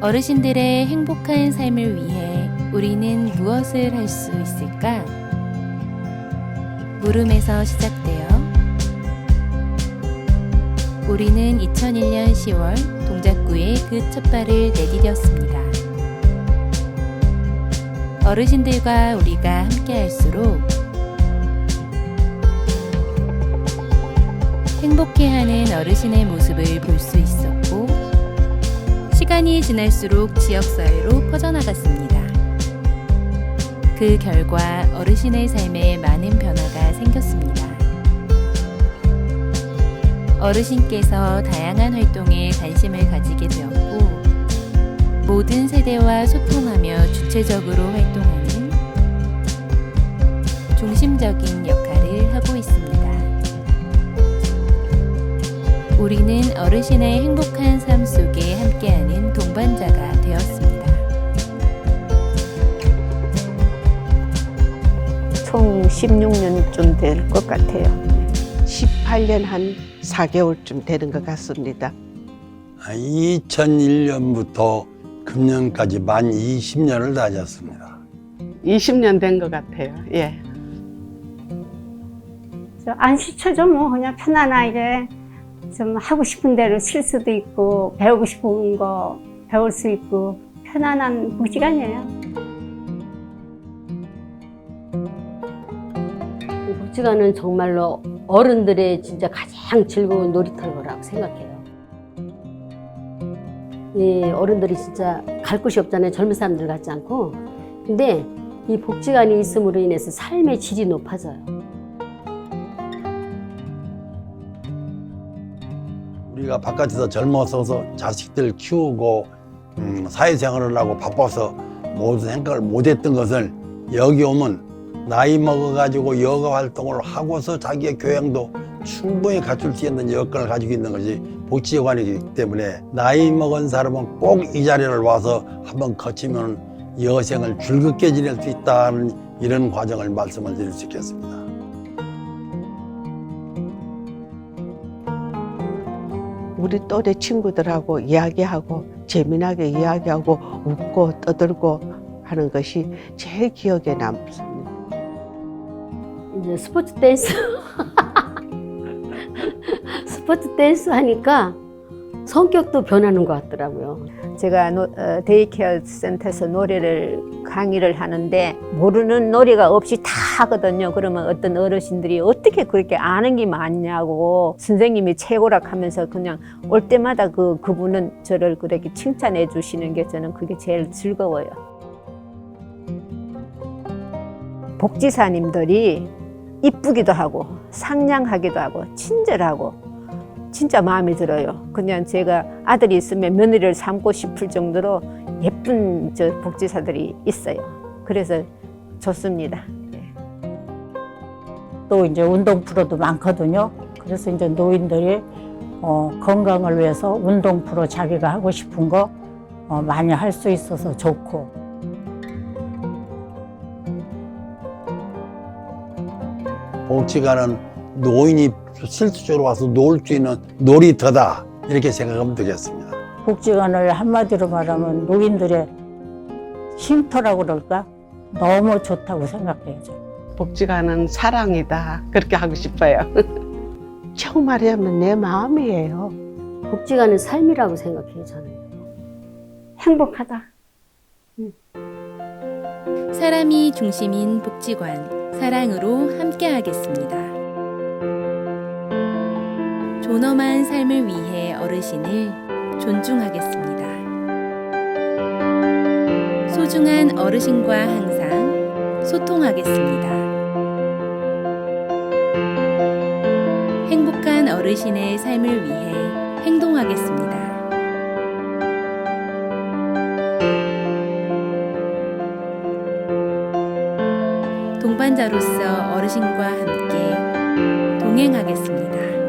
어르신들의 행복한 삶을 위해 우리는 무엇을 할 수 있을까? 물음에서 시작되어 우리는 2001년 10월 동작구에 그 첫 발을 내디뎠습니다. 어르신들과 우리가 함께 할수록 행복해하는 어르신의 모습을 볼 수 있었고 시간이 지날수록 지역사회로 퍼져나갔습니다. 그 결과 어르신의 삶에 많은 변화가 생겼습니다. 어르신께서 다양한 활동에 관심을 가지게 되었고 모든 세대와 소통하며 주체적으로 활동하는 중심적인 역할 어르신의 행복한 삶 속에 함께하는 동반자가 되었습니다. 총 16년쯤 될 것 같아요. 18년 한 4개월쯤 되는 것 같습니다. 2001년부터 금년까지 만 20년을 다녔습니다. 20년 된 것 같아요. 예. 저 안 시켜줘 뭐 그냥 편안하게 좀 하고 싶은 대로 쉴 수도 있고 배우고 싶은 거 배울 수 있고 편안한 복지관이에요. 이 복지관은 정말로 어른들의 진짜 가장 즐거운 놀이터라고 생각해요. 이 어른들이 진짜 갈 곳이 없잖아요. 젊은 사람들 같지 않고. 근데 이 복지관이 있음으로 인해서 삶의 질이 높아져요. 우리가 바깥에서 젊어서서 자식들 키우고 음, 사회생활을 하고 바빠서 모든 생각을 못했던 것을 여기 오면 나이 먹어가지고 여가 활동을 하고서 자기의 교양도 충분히 갖출 수 있는 여건을 가지고 있는 것이 복지관이기 때문에 나이 먹은 사람은 꼭 이 자리를 와서 한번 거치면 여생을 즐겁게 지낼 수 있다는 이런 과정을 말씀을 드릴 수 있겠습니다. 우리 또래 친구들하고 이야기하고 재미나게 이야기하고 웃고 떠들고 하는 것이 제일 기억에 남습니다. 이제 스포츠 댄스. 스포츠 댄스 하니까 성격도 변하는 것 같더라고요. 제가 노- 어, 데이케어 센터에서 노래를 강의를 하는데 모르는 노래가 없이 다 하거든요. 그러면 어떤 어르신들이 어떻게 그렇게 아는 게 많냐고 선생님이 최고라 하면서 그냥 올 때마다 그 그분은 저를 그렇게 칭찬해 주시는 게 저는 그게 제일 즐거워요. 복지사님들이 이쁘기도 하고 상냥하기도 하고 친절하고 진짜 마음에 들어요. 그냥 제가 아들이 있으면 며느리를 삼고 싶을 정도로 예쁜 저 복지사들이 있어요. 그래서 좋습니다. 예. 또 이제 운동 프로도 많거든요. 그래서 이제 노인들이 어, 건강을 위해서 운동 프로 자기가 하고 싶은 거 어, 많이 할 수 있어서 좋고 복지관은 노인이 실질적으로 와서 놀 수 있는 놀이터다 이렇게 생각하면 되겠습니다. 복지관을 한마디로 말하면 노인들의 쉼터라고 그럴까? 너무 좋다고 생각해요. 복지관은 사랑이다. 그렇게 하고 싶어요. 처음 말하면 내 마음이에요. 복지관은 삶이라고 생각해요, 저는. 행복하다. 사람이 중심인 복지관 사랑으로 함께하겠습니다. 존엄한 삶을 위해 어르신을 존중하겠습니다. 소중한 어르신과 항상 소통하겠습니다. 행복한 어르신의 삶을 위해 행동하겠습니다. 동반자로서 어르신과 함께 동행하겠습니다.